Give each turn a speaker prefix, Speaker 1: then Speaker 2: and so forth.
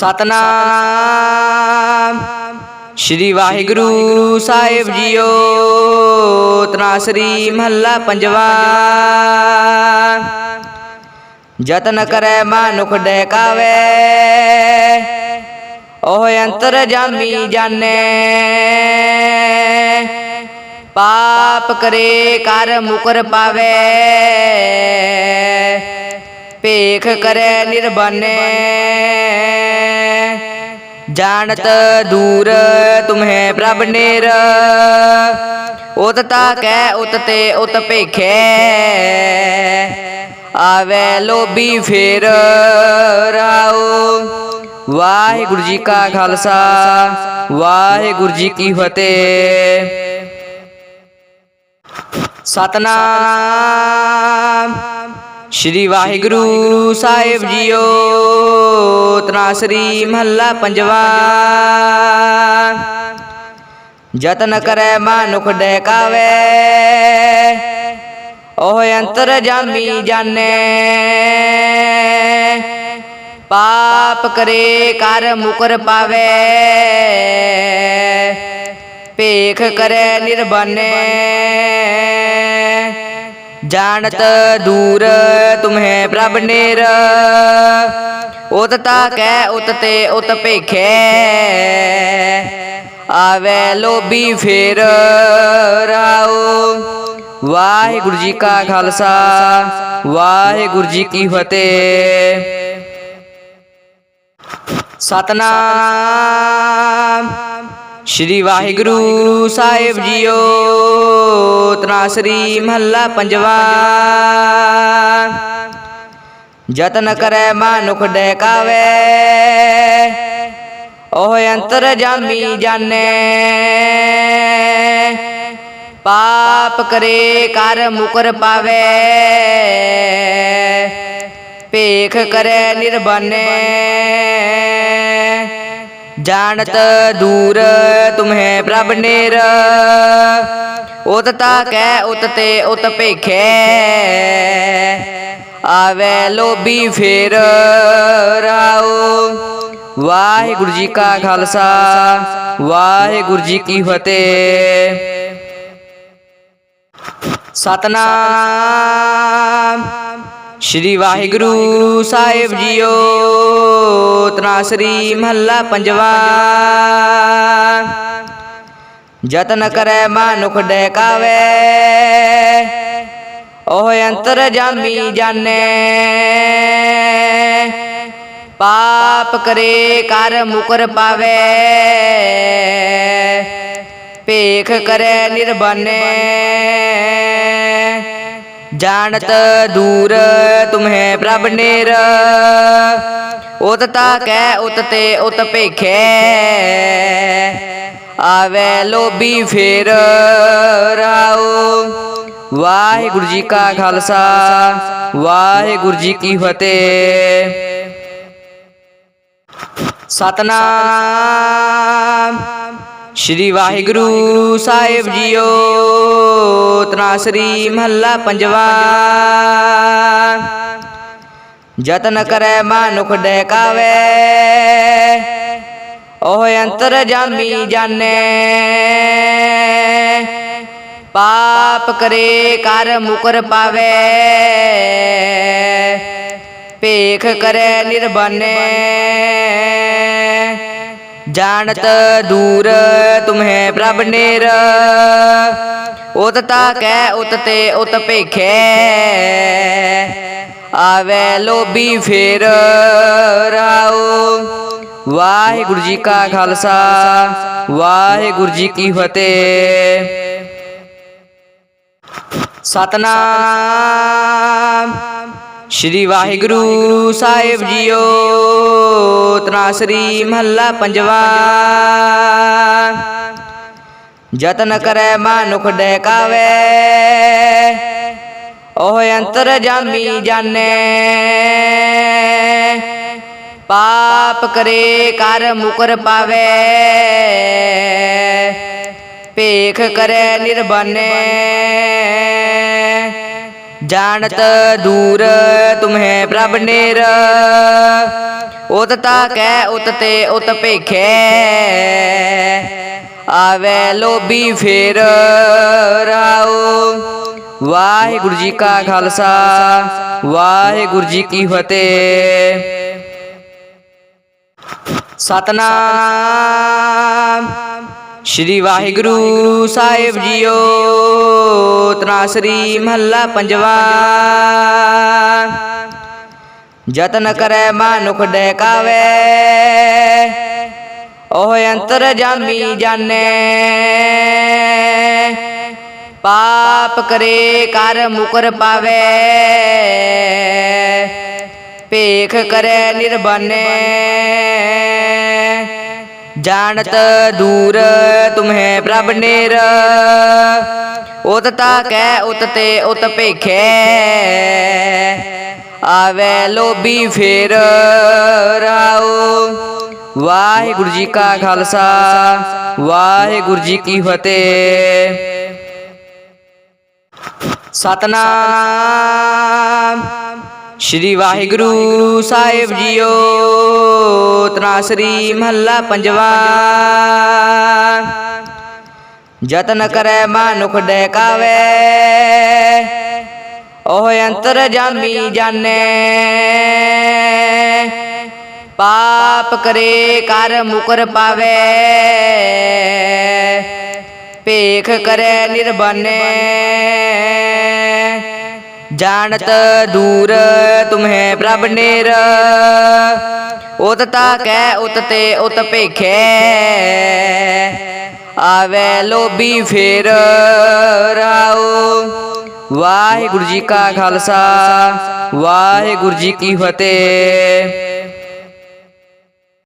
Speaker 1: ਸਤਨਾਮ। ਸ਼੍ਰੀ ਵਾਹਿਗੁਰੂ ਸਾਹਿਬ ਜੀਓ, ਤਨਾਸਰੀ ਮਹੱਲਾ ਪੰਜਵਾ। ਜਤਨ ਕਰੈ ਮਾਨੁਖ ਡੈਕਾਵੇ, ਉਹ ਅੰਤਰ ਜਾਮੀ ਜਾਣੈ। ਪਾਪ ਕਰੇ, ਕਰ ਮੁਕਰ ਪਾਵੇ। ਭੇਖ ਕਰੈ ਨਿਰਬਾਨੈ। ਜਾਣਤ ਦੂਰ ਤੁਮਹਿ ਪ੍ਰਭ ਨੇਰ ਉਤ ਤਾ ਕੈ ਉਤ ਤੇ ਉਤ ਭੇਖੈ ਆਵੇ ਲੋਭੀ ਫੇਰ ਰਾਓ ਵਾਹਿਗੁਰੂ ਜੀ ਕਾ ਖਾਲਸਾ ਵਾਹਿਗੁਰੂ ਜੀ ਕੀ ਫਤਿਹ ਸਤਨਾਮ ਸ਼੍ਰੀ ਵਾਹਿਗੁਰੂ ਸਾਹਿਬ ਜੀਓ ਤਨਾਸਰੀ ਮਹੱਲਾ ਪੰਜਵਾ। ਯਤਨ ਕਰੈ ਮਾਨੁਖ ਡੈਕਾਵੇ। ਉਹ ਅੰਤਰ ਜਾਮੀ ਜਾਣੈ। ਪਾਪ ਕਰੇ ਕਰ ਮੁਕਰ ਪਾਵੇ। ਭੇਖ ਕਰੈ ਨਿਰਬਾਨੈ ਜਾਣਤ ਦੂਰ ਤੁਮਹਿ ਪ੍ਰਭ ਨੇਰ। ਉਤ ਤਾ ਕੈ ਉਤ ਤੇ ਉਤ ਭੇਖੈ। ਆਵੇ ਲੋਭੀ ਫੇਰ ਰਾਓ ਵਾਹਿਗੁਰੂ ਜੀ ਕਾ ਖਾਲਸਾ। ਵਾਹਿਗੁਰੂ ਜੀ ਕੀ ਫਤਿਹ। ਸਤਨਾਮ। ਸ਼੍ਰੀ ਵਾਹਿਗੁਰੂ ਸਾਹਿਬ ਜੀਓ। ਤਨਾਸਰੀ ਮਹੱਲਾ ਪੰਜਵਾ। ਜਤਨ ਕਰੈ ਮਾਨੁਖ ਡੈਕਾਵੇ। ਉਹ ਅੰਤਰ ਜਾਮੀ ਜਾਣੈ। ਪਾਪ ਕਰੇ, ਕਰ ਮੁਕਰ ਪਾਵੇ। ਭੇਖ ਕਰੈ ਨਿਰਬਾਨੈ। ਜਾਣਤ ਦੂਰ ਤੁਮਹਿ ਪ੍ਰਭ ਨੇਰ। ਉਤ ਤਾ ਕੈ ਉਤ ਤੇ ਉਤ ਭੇਖੈ। ਆਵੇ ਲੋਭੀ ਫੇਰ ਰਾਓ ਵਾਹਿਗੁਰੂ ਜੀ ਕਾ ਖਾਲਸਾ। ਵਾਹਿਗੁਰੂ ਜੀ ਕੀ ਫਤਿਹ। ਸਤਨਾਮ। ਸ਼੍ਰੀ ਵਾਹਿਗੁਰੂ ਸਾਹਿਬ ਜੀਓ। ਤਨਾਸਰੀ ਮਹੱਲਾ ਪੰਜਵਾ। ਜਤਨ ਕਰੈ ਮਾਨੁਖ ਡੈਕਾਵੇ ਉਹ ਅੰਤਰ ਜਾਮੀ ਜਾਣੈ। ਪਾਪ ਕਰੇ ਕਰ ਮੁਕਰ ਪਾਵੇ। ਭੇਖ ਕਰੈ ਨਿਰਬਾਨੈ। ਜਾਣਤ ਦੂਰ ਤੁਮਹਿ ਪ੍ਰਭ ਨੇਰ। ਉਤ ਤਾ ਕੈ ਉਤ ਤੇ ਉਤ ਭੇਖੈ। ਆਵੇ ਲੋਭੀ ਫੇਰ ਰਾਓ ਵਾਹਿਗੁਰੂ ਜੀ ਕਾ ਖਾਲਸਾ, ਵਾਹਿਗੁਰੂ ਜੀ ਕੀ ਫਤਿਹ। ਸਤਨਾਮ। ਸ਼੍ਰੀ ਵਾਹਿਗੁਰੂ ਸਾਹਿਬ ਜੀਓ, ਤਨਾਸਰੀ ਮਹੱਲਾ ਪੰਜਵਾ। ਜਤਨ ਕਰੈ ਮਾਨੁਖ ਡੈਕਾਵੇ, ਉਹ ਅੰਤਰ ਜਾਮੀ ਜਾਣੈ। ਪਾਪ ਕਰੇ ਕਰ ਮੁਕਰ ਪਾਵੇ। ਭੇਖ ਕਰੈ ਨਿਰਬਾਨੈ। ਜਾਣਤ ਦੂਰ ਤੁਮਹਿ ਪ੍ਰਭ ਨੇਰ। ਉਤ ਤਾ ਕੈ ਉਤ ਤੇ ਉਤ ਭੇਖੈ। ਆਵੇ ਲੋਭੀ ਫੇਰ ਰਾਓ ਵਾਹਿਗੁਰੂ ਜੀ ਕਾ ਖਾਲਸਾ। ਵਾਹਿਗੁਰੂ ਜੀ ਕੀ ਫਤਿਹ। ਸਤਨਾਮ। ਸ਼੍ਰੀ ਵਾਹਿਗੁਰੂ ਸਾਹਿਬ ਜੀਓ, ਤਨਾਸਰੀ ਮਹੱਲਾ ਪੰਜਵਾ। ਜਤਨ ਕਰੈ ਮਾਨੁਖ ਡੈਕਾਵੇ, ਉਹ ਅੰਤਰ ਜਾਮੀ ਜਾਣੈ। ਪਾਪ ਕਰੇ ਕਰ ਮੁਕਰ ਪਾਵੇ। ਭੇਖ ਕਰੈ ਨਿਰਬਾਨੈ। ਜਾਣਤ ਦੂਰ ਤੁਮਹਿ ਪ੍ਰਭ ਨੇਰ। ਉਤ ਤਾ ਕੈ ਉਤ ਤੇ ਉਤ ਭੇਖੈ। ਆਵੇ ਲੋਭੀ ਫੇਰ ਰਾਓ ਵਾਹਿਗੁਰੂ ਜੀ ਕਾ ਖਾਲਸਾ। ਵਾਹਿਗੁਰੂ ਜੀ ਕੀ ਫਤਿਹ। ਸਤਨਾਮ। ਸ਼੍ਰੀ ਵਾਹਿਗੁਰੂ ਸਾਹਿਬ ਜੀਓ ਤਨਾਸਰੀ ਮਹੱਲਾ ਪੰਜਵਾ। ਜਤਨ ਕਰੈ ਮਾਨੁਖ ਡੈਕਾਵੇ, ਉਹ ਅੰਤਰ ਜਾਮੀ ਜਾਣੈ। ਪਾਪ ਕਰੇ, ਕਰ ਮੁਕਰ ਪਾਵੇ। ਭੇਖ ਕਰੈ ਨਿਰਬਾਨੈ। ਜਾਣਤ ਦੂਰ ਤੁਮਹਿ ਪ੍ਰਭ ਨੇਰ ਉਤ ਤਾ ਕੈ ਉਤ ਤੇ ਉਤ ਭੇਖੈ ਆਵੇ ਲੋਭੀ ਫੇਰ ਰਾਓ ਵਾਹਿਗੁਰੂ ਜੀ ਕਾ ਖਾਲਸਾ ਵਾਹਿਗੁਰੂ ਜੀ ਕੀ ਫਤਿਹ ਸਤਨਾਮ ਸ਼੍ਰੀ ਵਾਹਿਗੁਰੂ ਸਾਹਿਬ ਜੀਓ ਤਨਾਸਰੀ ਮਹੱਲਾ ਪੰਜਵਾ। ਜਤਨ ਕਰੈ ਮਾਨੁਖ ਡੈਕਾਵੇ। ਉਹ ਅੰਤਰ ਜਾਮੀ ਜਾਣੈ। ਪਾਪ ਕਰੇ ਕਰ ਮੁਕਰ ਪਾਵੇ। ਭੇਖ ਕਰੈ ਨਿਰਬਾਨੈ। ਜਾਣਤ ਦੂਰ, ਤੁਮਹਿ ਪ੍ਰਭ ਨੇਰ। ਉਤ ਤਾ ਕੈ ਉਤ ਤੇ ਉਤ ਭੇਖੈ। ਆਵੇ ਲੋਭੀ ਫੇਰ, ਰਾਓ। ਵਾਹਿਗੁਰੂ ਜੀ ਕਾ ਖਾਲਸਾ, ਵਾਹਿਗੁਰੂ ਜੀ ਕੀ ਫਤਿਹ।